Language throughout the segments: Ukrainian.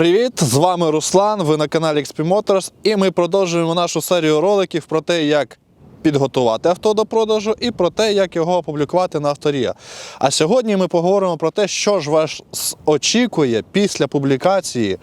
Привіт! З вами Руслан. Ви на каналі XP Motors і ми продовжуємо нашу серію роликів про те, як підготувати авто до продажу і про те, як його опублікувати на авторія. А сьогодні ми поговоримо про те, що ж вас очікує після публікації.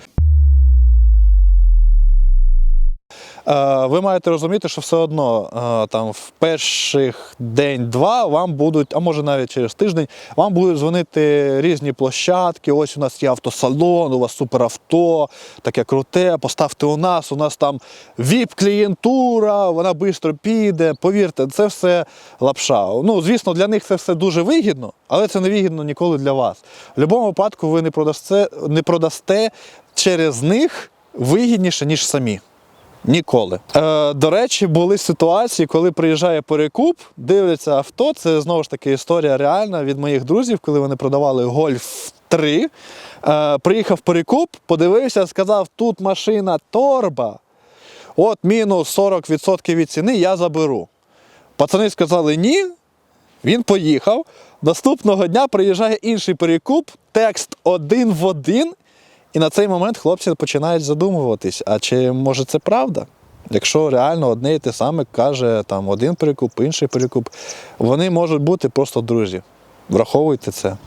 Ви маєте розуміти, що все одно е, там в перших день-два вам будуть, а може навіть через тиждень, вам будуть дзвонити різні площадки. Ось у нас є автосалон, у вас суперавто, таке круте. Поставте у нас, у нас там ВІП-клієнтура, вона швидко піде. Повірте, це все лапша. Ну, звісно, для них це все дуже вигідно, але це не вигідно ніколи для вас. В будь-якому випадку ви не продасте, не продасте через них вигідніше, ніж самі. Ніколи. Е, до речі, були ситуації, коли приїжджає перекуп, дивляться авто. Це знову ж таки історія реальна від моїх друзів, коли вони продавали Гольф 3. Е, приїхав перекуп, подивився, сказав: тут машина торба. От мінус 40% від ціни я заберу. Пацани сказали ні. Він поїхав. Наступного дня приїжджає інший перекуп, текст один в один. І на цей момент хлопці починають задумуватись, а чи може це правда? Якщо реально одне і те саме каже там один перекуп, інший перекуп, вони можуть бути просто друзі. Враховуйте це.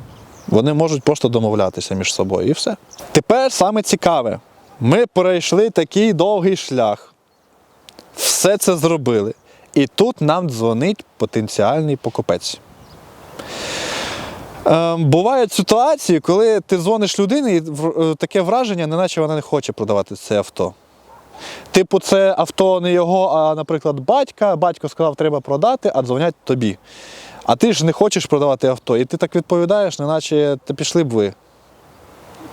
Вони можуть просто домовлятися між собою і все. Тепер саме цікаве. Ми пройшли такий довгий шлях, все це зробили. І тут нам дзвонить потенціальний покупець. Ем, бувають ситуації, коли ти дзвониш людині, і е, таке враження, неначе вона не хоче продавати це авто. Типу, це авто не його, а, наприклад, батька. Батько сказав, треба продати, а дзвонять тобі. А ти ж не хочеш продавати авто. І ти так відповідаєш, неначе та пішли б ви.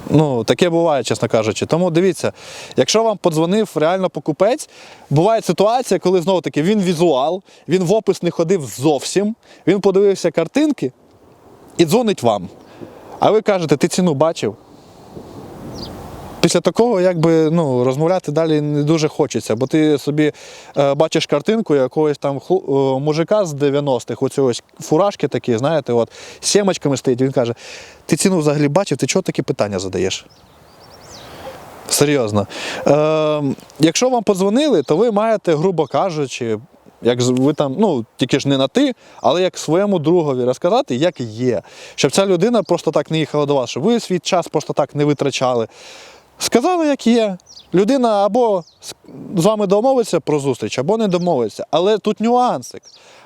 Ну, таке буває, чесно кажучи. Тому дивіться, якщо вам подзвонив реально покупець, буває ситуація, коли знову таки він візуал, він в опис не ходив зовсім, він подивився картинки і дзвонить вам. А ви кажете, ти ціну бачив? Після такого якби, ну, розмовляти далі не дуже хочеться, бо ти собі е, бачиш картинку якогось там хло- е, мужика з 90-х, оці ось фуражки такі, знаєте, от, з сімочками стоїть, він каже, ти ціну взагалі бачив, ти чого такі питання задаєш? Серйозно. Е, якщо вам подзвонили, то ви маєте, грубо кажучи, як ви там, ну тільки ж не на ти, але як своєму другові розказати, як є. Щоб ця людина просто так не їхала до вас, щоб ви свій час просто так не витрачали. Сказали, як є. Людина або з вами домовиться про зустріч, або не домовиться. Але тут нюансик.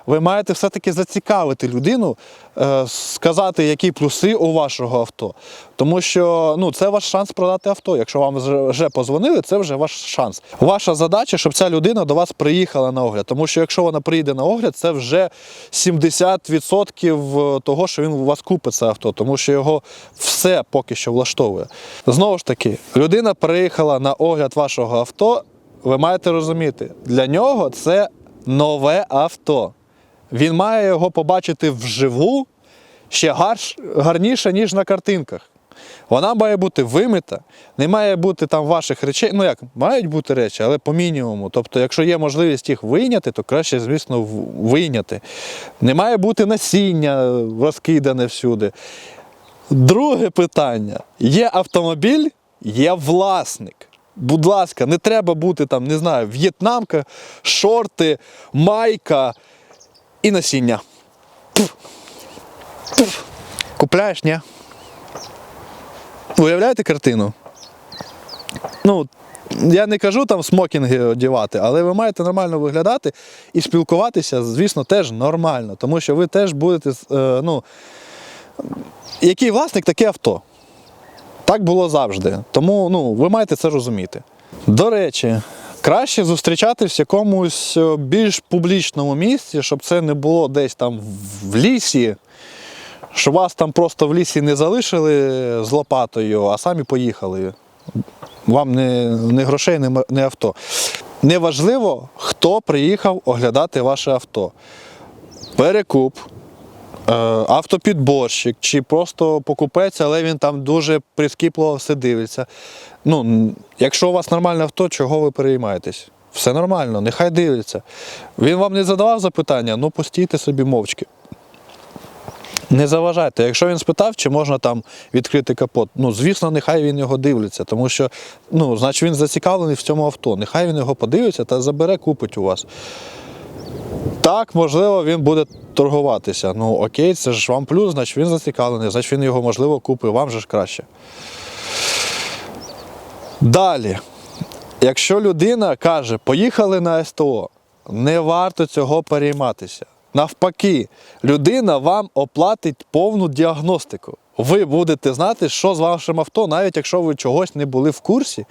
Ви маєте все-таки зацікавити людину, е, сказати, які плюси у вашого авто. Тому що ну, це ваш шанс продати авто. Якщо вам вже- позвонили, це вже ваш шанс. Ваша задача, щоб ця людина до вас приїхала на огляд. Тому що якщо вона приїде на огляд, це вже 70% того, що він у вас купить це авто, тому що його все поки що влаштовує. Знову ж таки, людина приїхала на огляд вашого авто. Ви маєте розуміти, для нього це нове авто. Він має його побачити вживу ще гарш, гарніше, ніж на картинках. Вона має бути вимита, не має бути там ваших речей. Ну як, мають бути речі, але по мінімуму. Тобто, якщо є можливість їх вийняти, то краще, звісно, вийняти. Не має бути насіння розкидане всюди. Друге питання: є автомобіль, є власник. Будь ласка, не треба бути там, не знаю, в'єтнамка, шорти, майка і насіння. Купляєш, ні? Уявляєте картину? Ну, я не кажу там смокінги одягати, але ви маєте нормально виглядати і спілкуватися, звісно, теж нормально, тому що ви теж будете, е, ну, який власник, таке авто. Так було завжди. Тому ну, ви маєте це розуміти. До речі, краще зустрічатись в якомусь е, більш публічному місці, щоб це не було десь там в лісі, щоб вас там просто в лісі не залишили з лопатою, а самі поїхали. Вам не, не грошей, не, не авто. Неважливо, хто приїхав оглядати ваше авто. Перекуп, автопідборщик чи просто покупець, але він там дуже прискіпливо все дивиться. Ну, якщо у вас нормальне авто, чого ви переймаєтесь? Все нормально, нехай дивиться. Він вам не задавав запитання, ну постійте собі мовчки. Не заважайте. Якщо він спитав, чи можна там відкрити капот, ну звісно, нехай він його дивиться, тому що ну, значить він зацікавлений в цьому авто. Нехай він його подивиться та забере, купить у вас. Так, можливо, він буде торгуватися. Ну окей, це ж вам плюс, значить він зацікавлений, значить він його можливо купить, вам же ж краще. Далі, якщо людина каже, поїхали на СТО, не варто цього перейматися. Навпаки, людина вам оплатить повну діагностику. Ви будете знати, що з вашим авто, навіть якщо ви чогось не були в курсі,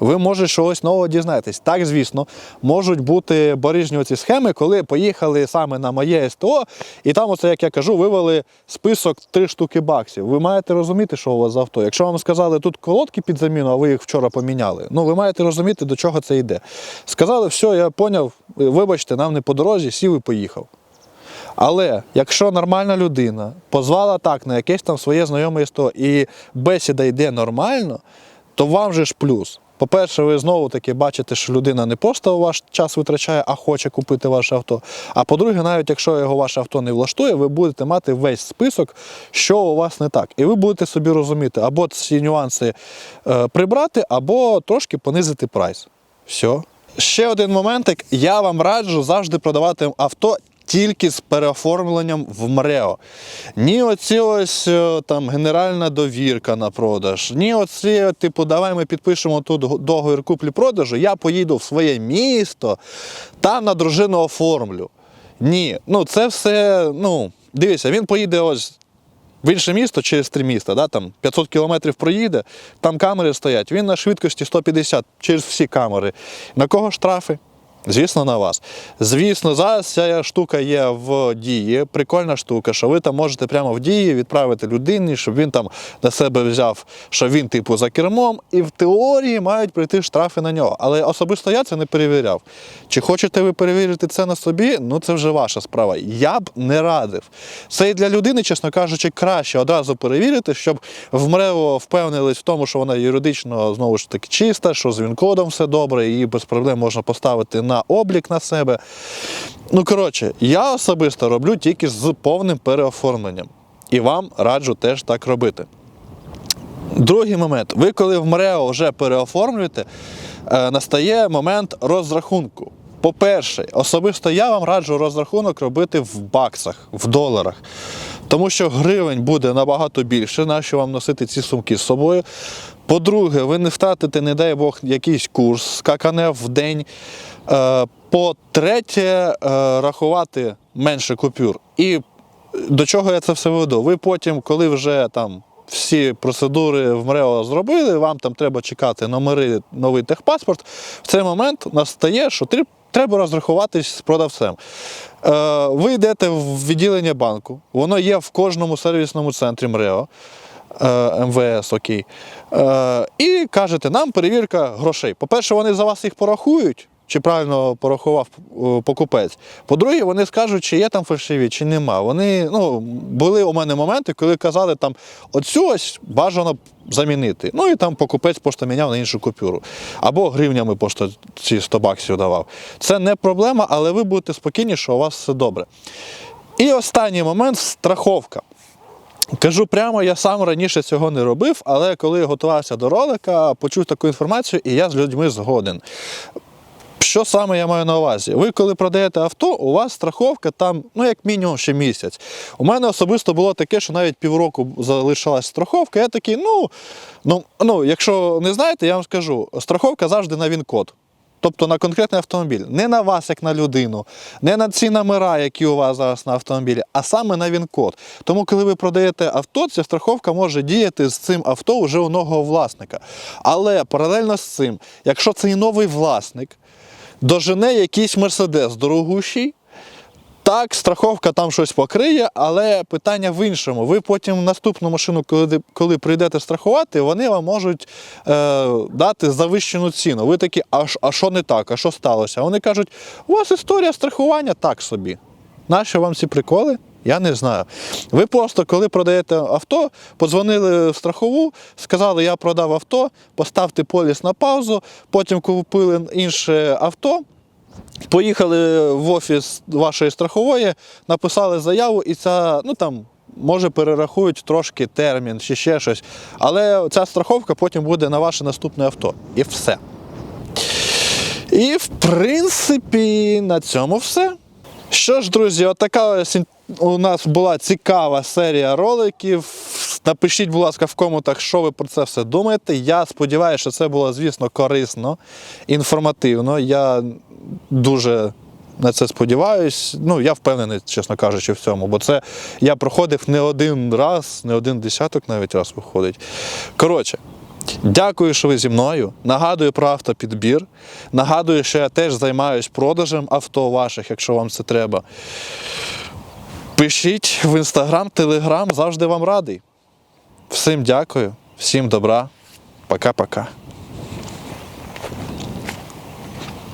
ви може чогось нового дізнаєтесь. Так, звісно, можуть бути барижні ці схеми, коли поїхали саме на моє СТО, і там, оце, як я кажу, вивели список три штуки баксів. Ви маєте розуміти, що у вас за авто. Якщо вам сказали, тут колодки під заміну, а ви їх вчора поміняли, ну ви маєте розуміти, до чого це йде. Сказали, все, я поняв, вибачте, нам не по дорозі, сів і поїхав. Але якщо нормальна людина позвала так на якесь там своє знайоме СТО і бесіда йде нормально, то вам же ж плюс. По-перше, ви знову таки бачите, що людина не просто ваш час витрачає, а хоче купити ваше авто. А по-друге, навіть якщо його ваше авто не влаштує, ви будете мати весь список, що у вас не так. І ви будете собі розуміти, або ці нюанси е, прибрати, або трошки понизити прайс. Все. Ще один моментик. Я вам раджу завжди продавати авто тільки з переоформленням в МРЕО. Ні оці ось е, там генеральна довірка на продаж, ні оці, типу, давай ми підпишемо тут договір куплі-продажу, я поїду в своє місто, там на дружину оформлю. Ні, ну це все, ну, дивіться, він поїде ось в інше місто через три міста, да, там 500 кілометрів проїде, там камери стоять, він на швидкості 150 через всі камери. На кого штрафи? Звісно, на вас. Звісно, зараз ця штука є в дії. Прикольна штука, що ви там можете прямо в дії відправити людині, щоб він там на себе взяв, що він, типу, за кермом, і в теорії мають прийти штрафи на нього. Але особисто я це не перевіряв. Чи хочете ви перевірити це на собі? Ну це вже ваша справа. Я б не радив. Це і для людини, чесно кажучи, краще одразу перевірити, щоб в МРЕО впевнились в тому, що вона юридично знову ж таки чиста, що з він-кодом все добре, її без проблем можна поставити на облік на себе. Ну, коротше, я особисто роблю тільки з повним переоформленням. І вам раджу теж так робити. Другий момент. Ви коли в МРЕО вже переоформлюєте, е, настає момент розрахунку. По-перше, особисто я вам раджу розрахунок робити в баксах, в доларах. Тому що гривень буде набагато більше, нащо вам носити ці сумки з собою. По-друге, ви не втратите, не дай Бог, якийсь курс, скакане в день. Е, По-третє, е, рахувати менше купюр. І до чого я це все веду? Ви потім, коли вже там всі процедури в МРЕО зробили, вам там треба чекати номери, новий техпаспорт. В цей момент настає, що треба розрахуватись з продавцем. Е, ви йдете в відділення банку, воно є в кожному сервісному центрі МРЕО. Е, МВС, окей. Е, і кажете, нам перевірка грошей. По-перше, вони за вас їх порахують, чи правильно порахував е, покупець. По-друге, вони скажуть, чи є там фальшиві, чи нема. Вони, ну, були у мене моменти, коли казали, там, оцю ось бажано замінити. Ну і там покупець просто міняв на іншу купюру. Або гривнями просто ці 100 баксів давав. Це не проблема, але ви будете спокійні, що у вас все добре. І останній момент страховка. Кажу прямо, я сам раніше цього не робив, але коли готувався до ролика, почув таку інформацію, і я з людьми згоден. Що саме я маю на увазі? Ви коли продаєте авто, у вас страховка там, ну як мінімум, ще місяць. У мене особисто було таке, що навіть півроку залишалась страховка. Я такий, ну, ну, ну, якщо не знаєте, я вам скажу, страховка завжди на він-код. Тобто на конкретний автомобіль. Не на вас, як на людину, не на ці номера, які у вас зараз на автомобілі, а саме на він-код. Тому, коли ви продаєте авто, ця страховка може діяти з цим авто вже у нового власника. Але паралельно з цим, якщо цей новий власник дожене якийсь мерседес дорогущий, так, страховка там щось покриє, але питання в іншому. Ви потім наступну машину, коли, коли прийдете страхувати, вони вам можуть е, дати завищену ціну. Ви такі, а, а що не так, а що сталося? Вони кажуть, у вас історія страхування так собі. Нащо вам ці приколи? Я не знаю. Ви просто, коли продаєте авто, подзвонили в страхову, сказали, я продав авто, поставте поліс на паузу, потім купили інше авто. Поїхали в офіс вашої страхової, написали заяву, і ця, ну там може перерахують трошки термін чи ще щось. Але ця страховка потім буде на ваше наступне авто. І все. І в принципі на цьому все. Що ж, друзі, отака ось у нас була цікава серія роликів. Напишіть, будь ласка, в коментах, що ви про це все думаєте. Я сподіваюся, що це було, звісно, корисно, інформативно. Я дуже на це сподіваюсь. Ну, я впевнений, чесно кажучи, в цьому, бо це я проходив не один раз, не один десяток навіть раз виходить. Коротше. Дякую, що ви зі мною. Нагадую про автопідбір. Нагадую, що я теж займаюсь продажем авто ваших, якщо вам це треба. Пишіть в інстаграм, телеграм, завжди вам радий. Всім дякую, всім добра. Пока-пока.